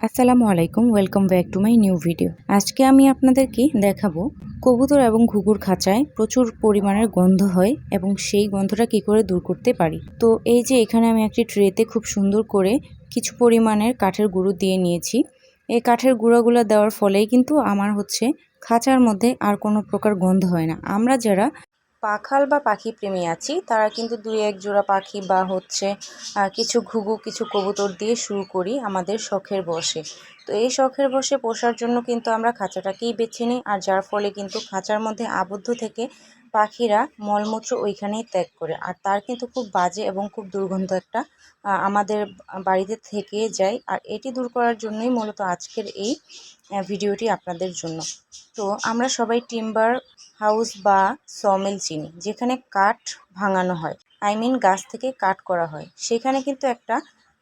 আসসালামু আলাইকুম welcome back to my new video আজকে আমি আপনাদেরকে দেখাবো কবুতর এবং ঘুঘুর খাঁচায় প্রচুর পরিমাণের গন্ধ হয় এবং সেই গন্ধটা কি করে দূর করতে পারি। তো এই যে এখানে আমি একটি ট্রেতে খুব সুন্দর করে কিছু পরিমাণের কাঠের গুঁড়ো দিয়ে নিয়েছি। এই কাঠের গুঁড়োগুলো দেওয়ার ফলেই কিন্তু আমার হচ্ছে খাঁচার মধ্যে আর কোনো প্রকার গন্ধ হয় না। আমরা যারা পাখাল বা পাখি প্রেমী আছি। তারা কিন্তু দুই এক জোড়া পাখি বা হচ্ছে কিছু ঘুঘু, কিছু কবুতর দিয়ে শুরু করি আমাদের শখের বসে। তো এই শখের বসে পোষার জন্য কিন্তু আমরা খাঁচাটাকেই বেছে নিই। আর যার ফলে কিন্তু খাঁচার মধ্যে আবদ্ধ থেকে পাখিরা মলমূত্র ওইখানেই ত্যাগ করে। আর তার কিন্তু খুব বাজে এবং খুব দুর্গন্ধ একটা আমাদের বাড়িতে থেকে যায়। আর এটি দূর করার জন্যই মূলত আজকের এই ভিডিওটি আপনাদের জন্য। তো আমরা সবাই টিম্বার হাউস বা সমিল চিনি, যেখানে কাঠ ভাঙানো হয়। আই মিন গাছ থেকে কাঠ করা হয়। সেখানে কিন্তু একটা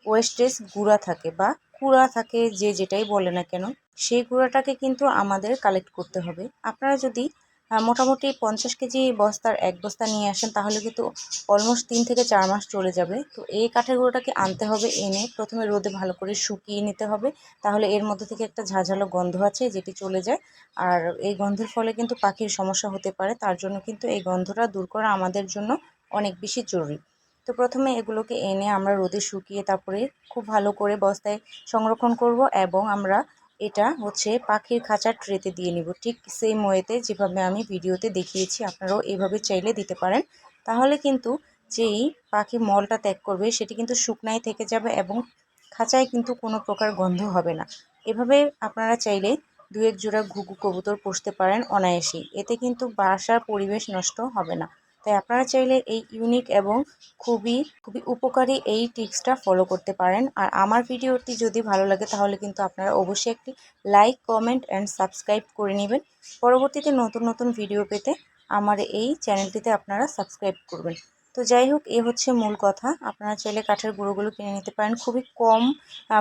ওয়েস্টেজ গুঁড়া থাকে বা কুড়া থাকে যে যেটাই বলে না কেন সেই গুঁড়াটাকে কিন্তু আমাদের কালেক্ট করতে হবে। আপনারা যদি মোটামুটি পঞ্চাশ কেজি বস্তার এক বস্তা নিয়ে আসেন, তাহলে কিন্তু অলমোস্ট তিন থেকে চার মাস চলে যাবে। তো এই কাঠের গুঁড়োটাকে আনতে হবে এনে, প্রথমে রোদে ভালো করে শুকিয়ে নিতে হবে, তাহলে এর মধ্যে থেকে একটা ঝাঁঝালো গন্ধ আছে যেটি চলে যায়। আর এই গন্ধের ফলে কিন্তু পাখির সমস্যা হতে পারে, তার জন্য কিন্তু এই গন্ধটা দূর করা আমাদের জন্য অনেক বেশি জরুরি। তো প্রথমে এগুলোকে এনে আমরা রোদে শুকিয়ে তারপরে খুব ভালো করে বস্তায় সংরক্ষণ করব এবং আমরা এটা হচ্ছে পাখির খাঁচার ট্রেতে দিয়ে নিব। ঠিক সেম ওয়েতে যেভাবে আমি ভিডিওতে দেখিয়েছি, আপনারাও এভাবে চাইলে দিতে পারেন। তাহলে কিন্তু যেই পাখি মলটা ত্যাগ করবে, সেটি কিন্তু শুকনায় থেকে যাবে এবং খাঁচায় কিন্তু কোনো প্রকার গন্ধ হবে না। এভাবে আপনারা চাইলে দু এক জোড়া ঘুঘু কবুতর পুষতে পারেন অনায়াসেই। এতে কিন্তু বাসার পরিবেশ নষ্ট হবে না। তাই আপনারা চাইলে এই ইউনিক এবং খুবই খুবই উপকারী এই টিপসটা ফলো করতে পারেন। আর আমার ভিডিওটি যদি ভালো লাগে তাহলে কিন্তু আপনারা অবশ্যই একটি লাইক কমেন্ট অ্যান্ড সাবস্ক্রাইব করে নেবেন। পরবর্তীতে নতুন নতুন ভিডিও পেতে আমার এই চ্যানেলটিতে আপনারা সাবস্ক্রাইব করবেন। তো যাই হোক, এ হচ্ছে মূল কথা। আপনারা চাইলে কাঠের গুঁড়োগুলো কিনে নিতে পারেন খুবই কম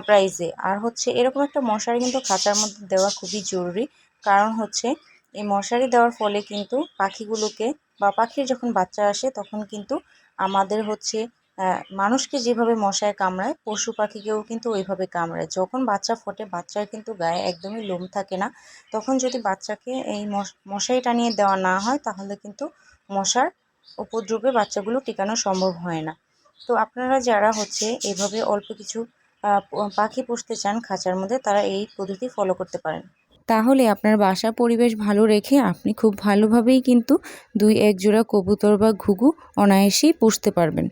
প্রাইসে আর হচ্ছে এরকম একটা মশারি কিন্তু খাঁচার মধ্যে দেওয়া খুবই জরুরি। কারণ হচ্ছে এই মশারি দেওয়ার ফলে কিন্তু পাখিগুলোকে বা পাখির যখন বাচ্চা আসে, তখন কিন্তু আমাদের হচ্ছে মানুষকে যেভাবে মশায় কামড়ায়, পশু পাখিকেও কিন্তু ওইভাবে কামড়ায়। যখন বাচ্চা ফোটে, বাচ্চার কিন্তু গায়ে একদমই লোম থাকে না। তখন যদি বাচ্চাকে এই মশারি টানিয়ে দেওয়া না হয়, তাহলে কিন্তু মশার উপদ্রবে বাচ্চাগুলো টিকানো সম্ভব হয় না। তো আপনারা যারা হচ্ছে এভাবে অল্প কিছু পাখি পুষতে চান খাঁচার মধ্যে, তারা এই পদ্ধতি ফলো করতে পারেন। তাহলে আপনার বাসা পরিবেশ ভালো রেখে আপনি খুব ভালোভাবেই কিন্তু দুই এক জোড়া কবুতর বা ঘুঘু অনায়াসেই পুষতে পারবেন।